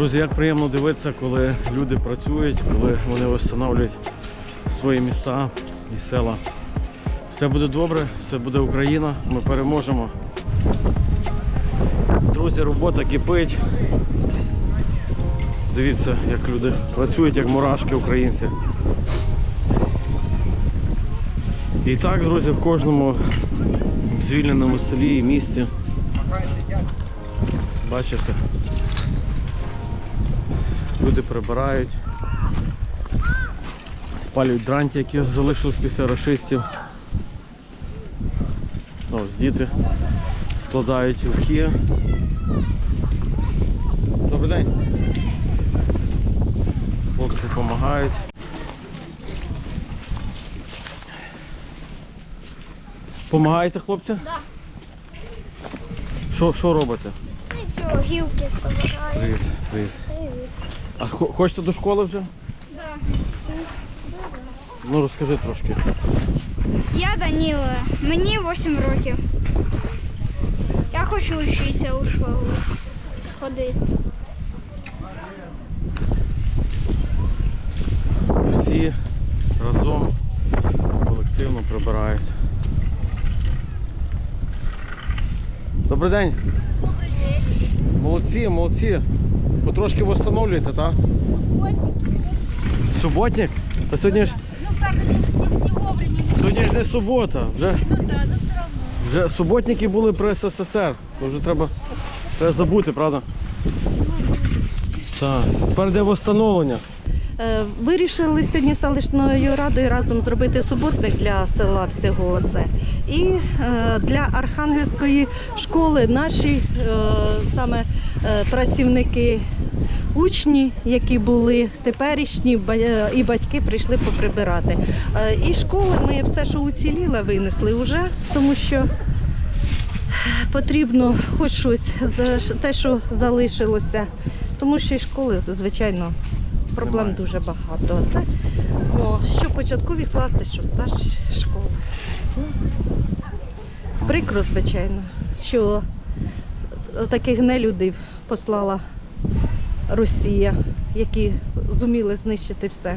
Друзі, як приємно дивитися, коли люди працюють, коли вони встановлюють свої міста і села. Все буде добре, все буде Україна, ми переможемо. Друзі, робота кипить. Дивіться, як люди працюють, як мурашки українці. І так, друзі, в кожному звільненому селі і місті. Бачите, люди прибирають, спалюють дранті, які залишились після рашистів. Ось діти складають вухи. Добрий день. Хлопці допомагають. Помагаєте, хлопці? Да. Що, що робите? Нічого, гілки собираю. Привіт, привіт. А хо- хочете до школи вже? Да. Ну розкажи трошки. Я Даніла, мені 8 років. Я хочу вчитися у школу. Ходити. Всі разом колективно прибирають. Добрий день. Добрий день. Молодці, молодці. Потрошки встановлюєте, так? Суботник? Та сьогодні ж, Ну как, не, не вовремя. сьогодні ж не субота. Вже, Ну да, но все равно. вже суботники були при СССР. То вже треба, треба забути, правда? Так. Тепер йде встановлення. Е, Вирішили сьогодні селищною радою разом зробити суботник для села всього це. І е, для Архангельської школи наші е, саме е, працівники, учні, які були теперішні, е, і батьки прийшли поприбирати. Е, І школи ми все, що уціліло, винесли вже, тому що потрібно хоч щось за те, що залишилося. Тому що і школи, звичайно, проблем Немає. дуже багато. Це о, що початкові класи, що старші школи. Ну, Прикро, звичайно, що таких нелюдів послала Росія, які зуміли знищити все.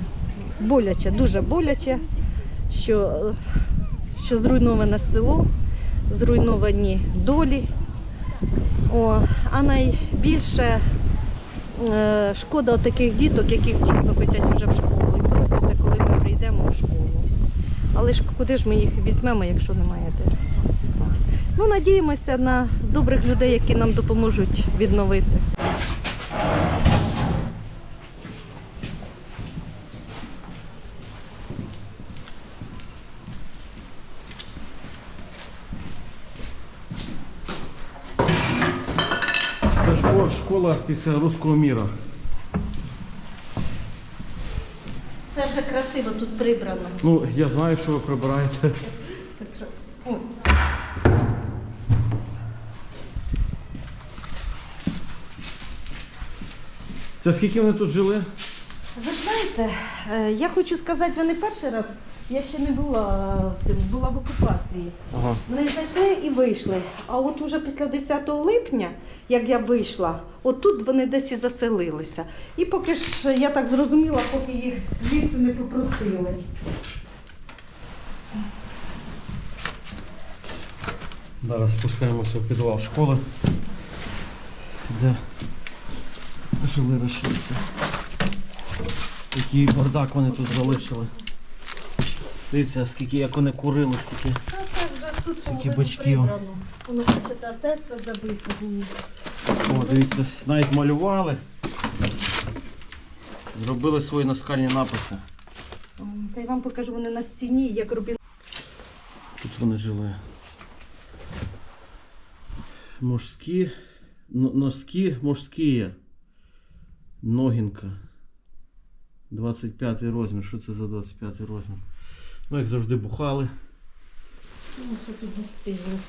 Боляче, дуже боляче, що, що зруйноване село, зруйновані долі. О, а найбільше е, шкода таких діток, яких дійсно хочуть вже в школу. І просяться, коли ми прийдемо в школу. Але ж куди ж ми їх візьмемо, якщо немає де? Ну, надіємося на добрих людей, які нам допоможуть відновити. Школа, школа після руського міра. Це вже красиво тут прибрано. Ну, я знаю, що ви прибираєте. Так що, ой. Це скільки вони тут жили? Ви знаєте, е, я хочу сказати, вони перший раз, я ще не була в цим, була в окупації. Ага. Вони зайшли і вийшли. А от уже після 10 липня, як я вийшла, от тут вони десь і заселилися. І поки ж я так зрозуміла, поки їх звідси не попросили. Зараз спускаємося в підвал школи, де жили расисти. Який бардак вони тут залишили. Дивіться, скільки як вони курили, скільки. Скільки бачків. Воно бачите, теж все забито було. О, дивіться, навіть малювали. Зробили свої наскальні написи. Та й вам покажу, вони на стіні, як робили. Тут вони жили. Мужські, носки мужські. Ногінка. 25 розмір. Що це за 25 розмір? Ну, як завжди бухали. Ну, тут не встигли.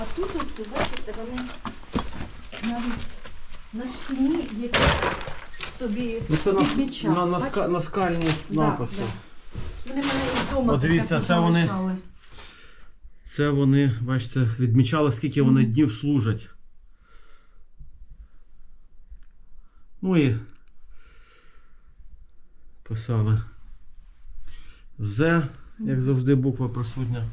А тут ось, бачите, вони навіть на стіні якось собі Ну, це відмічали. на, на, Бачите? ска- на скальні написи. да. Вони мене і вдома О, дивіться, це вони- Це вони, бачите, відмічали, скільки вони днів служать. Ну і писали З, як завжди, буква присутня.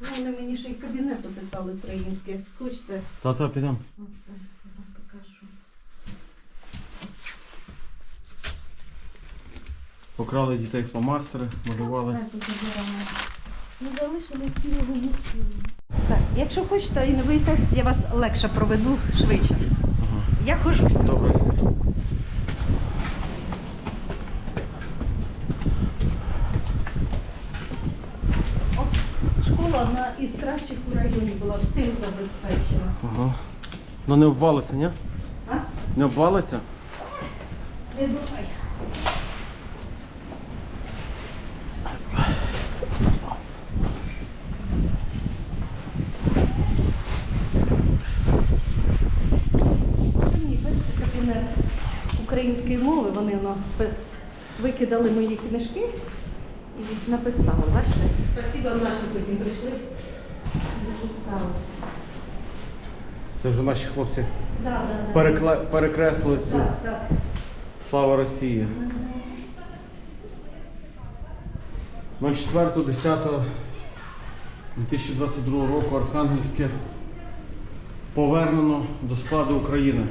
Ну, Вони мені ще й кабінету писали український, як схочете. Та-та, підемо. Оце я вам покажу. Покрали дітей фломастери, малювали. Все тут. Ну, залишили цілого нічого. Так, якщо хочете і не боїтесь, я вас легше проведу швидше. Ага. Я хожусь. Добре. Школа одна із кращих у районі була всім забезпечена. Ага. Ну не обвалиться, ні? А? Не обвалиться? Не думай. Це мені бачите кабінет української мови. Вони воно викидали мої книжки і написали. Бачите? Спасибо, наші потім прийшли. Це вже наші хлопці Да, да, да. перекла... перекреслили цю Так, так. слава Росії. 04.10.2022 року Архангельське повернено до складу України.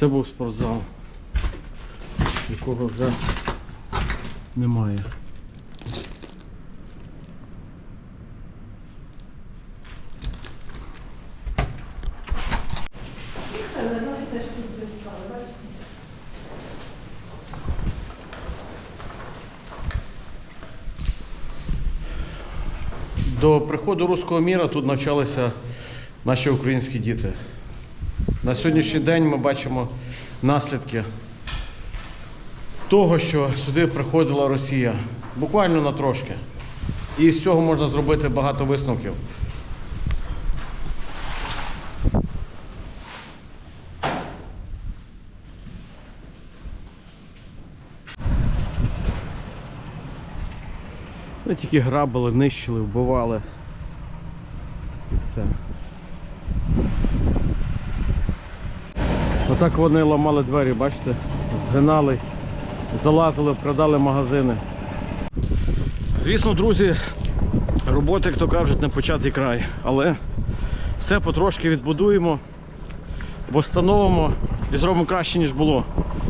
Це був спортзал, якого вже немає. До приходу руського міра тут навчалися наші українські діти. На сьогоднішній день ми бачимо наслідки того, що сюди приходила Росія. Буквально на трошки. І з цього можна зробити багато висновків. Вони тільки грабили, нищили, вбивали. І все. Отак вони ламали двері, бачите? Згинали, залазили, продали магазини. Звісно, друзі, роботи, як то кажуть, не початий край. Але все потрошки відбудуємо, встановимо і зробимо краще, ніж було.